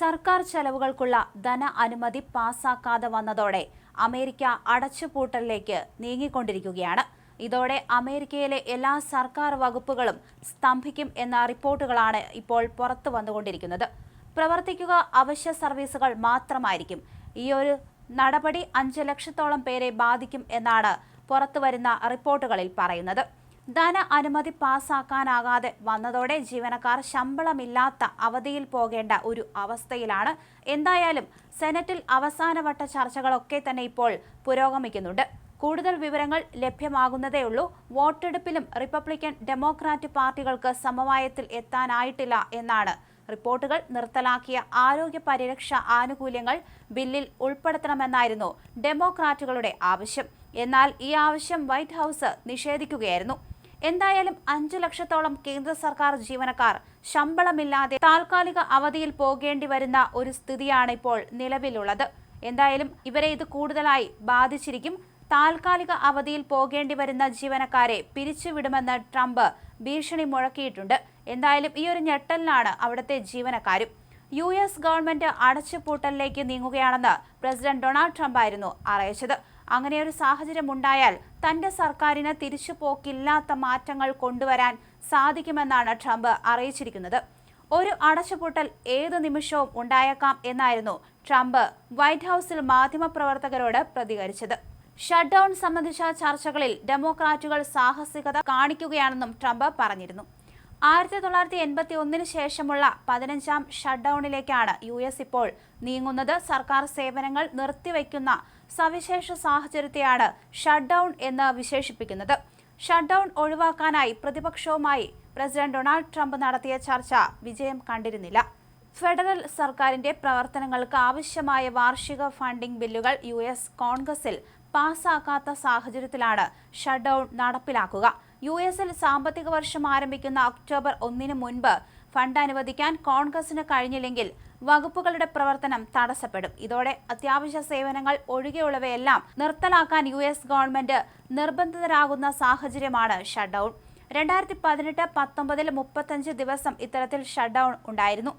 സർക്കാർ ചെലവുകൾക്കുള്ള ധന അനുമതി പാസാക്കാതെ വന്നതോടെ അമേരിക്ക അടച്ചുപൂട്ടലിലേക്ക് നീങ്ങിക്കൊണ്ടിരിക്കുകയാണ്. ഇതോടെ അമേരിക്കയിലെ എല്ലാ സർക്കാർ വകുപ്പുകളും സ്തംഭിക്കും എന്ന റിപ്പോർട്ടുകളാണ് ഇപ്പോൾ പുറത്തു വന്നുകൊണ്ടിരിക്കുന്നത്. പ്രവർത്തിക്കുക അവശ്യ സർവീസുകൾ മാത്രമായിരിക്കും. ഈ ഒരു നടപടി അഞ്ച് ലക്ഷത്തോളം പേരെ ബാധിക്കും എന്നാണ് പുറത്തുവരുന്ന റിപ്പോർട്ടുകളിൽ പറയുന്നത്. ധന അനുമതി പാസാക്കാനാകാതെ വന്നതോടെ ജീവനക്കാർ ശമ്പളമില്ലാത്ത അവധിയിൽ പോകേണ്ട ഒരു അവസ്ഥയിലാണ്. എന്തായാലും സെനറ്റിൽ അവസാനവട്ട ചർച്ചകളൊക്കെ തന്നെ ഇപ്പോൾ പുരോഗമിക്കുന്നുണ്ട്. കൂടുതൽ വിവരങ്ങൾ ലഭ്യമാകുന്നതേയുള്ളൂ വോട്ടെടുപ്പിലും റിപ്പബ്ലിക്കൻ ഡെമോക്രാറ്റ് പാർട്ടികൾക്ക് സമവായത്തിൽ എത്താനായിട്ടില്ല എന്നാണ് റിപ്പോർട്ടുകൾ. നിർത്തലാക്കിയ ആരോഗ്യ പരിരക്ഷ ആനുകൂല്യങ്ങൾ ബില്ലിൽ ഉൾപ്പെടുത്തണമെന്നായിരുന്നു ഡെമോക്രാറ്റുകളുടെ ആവശ്യം. എന്നാൽ ഈ ആവശ്യം വൈറ്റ് ഹൌസ് നിഷേധിക്കുകയായിരുന്നു. എന്തായാലും അഞ്ചു ലക്ഷത്തോളം കേന്ദ്ര സർക്കാർ ജീവനക്കാർ ശമ്പളമില്ലാതെ താൽക്കാലിക അവധിയിൽ പോകേണ്ടി വരുന്ന ഒരു സ്ഥിതിയാണ് ഇപ്പോൾ നിലവിലുള്ളത്. എന്തായാലും ഇവരെ ഇത് കൂടുതലായി ബാധിച്ചിരിക്കും. താൽക്കാലിക അവധിയിൽ പോകേണ്ടി വരുന്ന ജീവനക്കാരെ പിരിച്ചുവിടുമെന്ന് ട്രംപ് ഭീഷണി മുഴക്കിയിട്ടുണ്ട്. എന്തായാലും ഈ ഒരു ഞെട്ടലിനാണ് അവിടുത്തെ ജീവനക്കാരും. യു എസ് ഗവൺമെന്റ് അടച്ചുപൂട്ടലിലേക്ക് നീങ്ങുകയാണെന്ന് പ്രസിഡന്റ് ഡൊണാൾഡ് ട്രംപ് ആയിരുന്നു അറിയിച്ചത് അങ്ങനെയൊരു സാഹചര്യം ഉണ്ടായാൽ തന്റെ സർക്കാരിന് തിരിച്ചുപോക്കില്ലാത്ത മാറ്റങ്ങൾ കൊണ്ടുവരാൻ സാധിക്കുമെന്നാണ് ട്രംപ് അറിയിച്ചിരിക്കുന്നത്. ഒരു അടച്ചുപൂട്ടൽ ഏത് നിമിഷവും ഉണ്ടായേക്കാം എന്നായിരുന്നു ട്രംപ് വൈറ്റ് ഹൌസിൽ മാധ്യമപ്രവർത്തകരോട് പ്രതികരിച്ചത്. ഷട്ട്ഡൌൺ സംബന്ധിച്ച ചർച്ചകളിൽ ഡെമോക്രാറ്റുകൾ സാഹസികത കാണിക്കുകയാണെന്നും ട്രംപ് പറഞ്ഞിരുന്നു. ആയിരത്തി തൊള്ളായിരത്തി എൺപത്തി ഒന്നിന് ശേഷമുള്ള പതിനഞ്ചാം ഷട്ട് ഡൌണിലേക്കാണ് യു എസ് ഇപ്പോൾ നീങ്ങുന്നത്. സർക്കാർ സേവനങ്ങൾ നിർത്തിവെക്കുന്ന സവിശേഷ സാഹചര്യത്തെയാണ് ഷട്ട് ഡൌൺ എന്ന് വിശേഷിപ്പിക്കുന്നത്. ഷട്ട് ഡൌൺ ഒഴിവാക്കാനായി പ്രതിപക്ഷവുമായി പ്രസിഡന്റ് ഡൊണാൾഡ് ട്രംപ് നടത്തിയ ചർച്ച വിജയം കണ്ടിരുന്നില്ല. ഫെഡറൽ സർക്കാരിന്റെ പ്രവർത്തനങ്ങൾക്ക് ആവശ്യമായ വാർഷിക ഫണ്ടിംഗ് ബില്ലുകൾ യു എസ് കോൺഗ്രസിൽ പാസ്സാക്കാത്ത സാഹചര്യത്തിലാണ് ഷട്ട് ഡൌൺ നടപ്പിലാക്കുക. യു എസിൽ സാമ്പത്തിക വർഷം ആരംഭിക്കുന്ന ഒക്ടോബർ ഒന്നിന് മുൻപ് ഫണ്ട് അനുവദിക്കാൻ കോൺഗ്രസിന് കഴിഞ്ഞില്ലെങ്കിൽ വകുപ്പുകളുടെ പ്രവർത്തനം തടസ്സപ്പെടും. ഇതോടെ അത്യാവശ്യ സേവനങ്ങൾ ഒഴികെയുള്ളവയെല്ലാം നിർത്തലാക്കാൻ യു എസ് ഗവൺമെന്റ് നിർബന്ധിതരാകുന്ന സാഹചര്യമാണ് ഷട്ട് ഡൌൺ രണ്ടായിരത്തി പതിനെട്ട് പത്തൊമ്പതിൽ മുപ്പത്തഞ്ച് ദിവസം ഇത്തരത്തിൽ ഷട്ട് ഡൌൺ ഉണ്ടായിരുന്നു.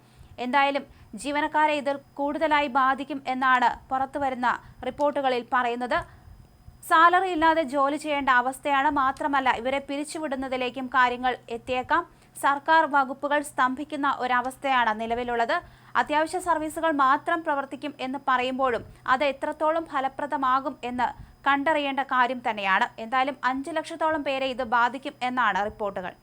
എന്തായാലും ജീവനക്കാരെ ഇതിൽ കൂടുതലായി ബാധിക്കും എന്നാണ് പുറത്തുവരുന്ന റിപ്പോർട്ടുകളിൽ പറയുന്നത്. സാലറി ഇല്ലാതെ ജോലി ചെയ്യേണ്ട അവസ്ഥയാണ് മാത്രമല്ല ഇവരെ പിരിച്ചുവിടുന്നതിലേക്കും കാര്യങ്ങൾ എത്തിയേക്കാം. സർക്കാർ വകുപ്പുകൾ സ്തംഭിക്കുന്ന ഒരവസ്ഥയാണ് നിലവിലുള്ളത്. അത്യാവശ്യ സർവീസുകൾ മാത്രം പ്രവർത്തിക്കും എന്ന് പറയുമ്പോഴും അത് എത്രത്തോളം ഫലപ്രദമാകും എന്ന് കണ്ടറിയേണ്ട കാര്യം തന്നെയാണ്. എന്തായാലും അഞ്ച് ലക്ഷത്തോളം പേരെ ഇത് ബാധിക്കും എന്നാണ് റിപ്പോർട്ടുകൾ.